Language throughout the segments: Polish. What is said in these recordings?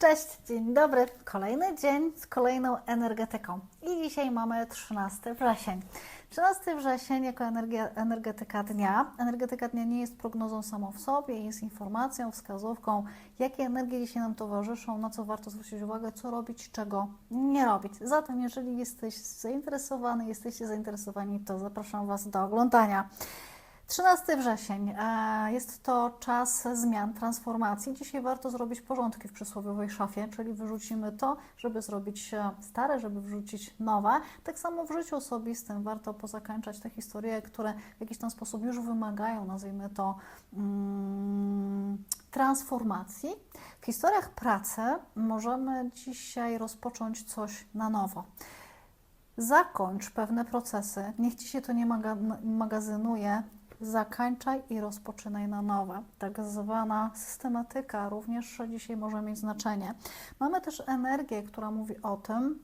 Cześć, dzień dobry. Kolejny dzień z kolejną energetyką. I dzisiaj mamy 13 wrzesień. 13 wrzesień jako energia, energetyka dnia. Energetyka dnia nie jest prognozą samą w sobie, jest informacją, wskazówką, jakie energie dzisiaj nam towarzyszą, na co warto zwrócić uwagę, co robić, czego nie robić. Zatem, jeżeli jesteś zainteresowany, jesteście zainteresowani, to zapraszam Was do oglądania. 13 wrzesień. e, Jest to czas zmian, transformacji. Dzisiaj warto zrobić porządki w przysłowiowej szafie, czyli wyrzucimy to, żeby zrobić e, stare, żeby wrzucić nowe. Tak samo w życiu osobistym warto pozakańczać te historie, które w jakiś tam sposób już wymagają, nazwijmy to, mm, transformacji. W historiach pracy możemy dzisiaj rozpocząć coś na nowo. Zakończ pewne procesy, niech ci się to nie maga magazynuje, zakańczaj i rozpoczynaj na nowe. Tak zwana systematyka również dzisiaj może mieć znaczenie. Mamy też energię, która mówi o tym,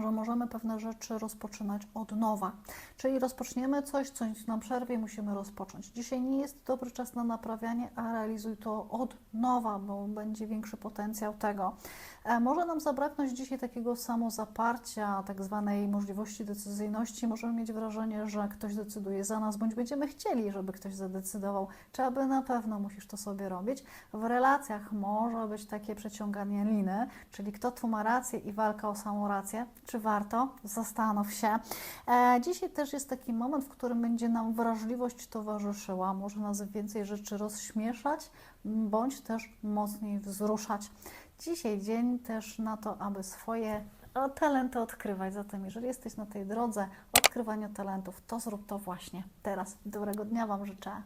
że możemy pewne rzeczy rozpoczynać od nowa. Czyli rozpoczniemy coś, coś nam przerwie, musimy rozpocząć. Dzisiaj nie jest dobry czas na naprawianie, a realizuj to od nowa, bo będzie większy potencjał tego. E, Może nam zabraknąć dzisiaj takiego samozaparcia, tak zwanej możliwości decyzyjności. Możemy mieć wrażenie, że ktoś decyduje za nas, bądź będziemy chcieli, żeby ktoś zadecydował, czy aby na pewno musisz to sobie robić. W relacjach może być takie przeciąganie liny, czyli kto tu ma rację i walka o samą rację. Czy warto? Zastanów się. E, dzisiaj też jest taki moment, w którym będzie nam wrażliwość towarzyszyła. Może nas więcej rzeczy rozśmieszać, bądź też mocniej wzruszać. Dzisiaj dzień też na to, aby swoje talenty odkrywać. Zatem, jeżeli jesteś na tej drodze odkrywania talentów, to zrób to właśnie teraz. Dobrego dnia Wam życzę.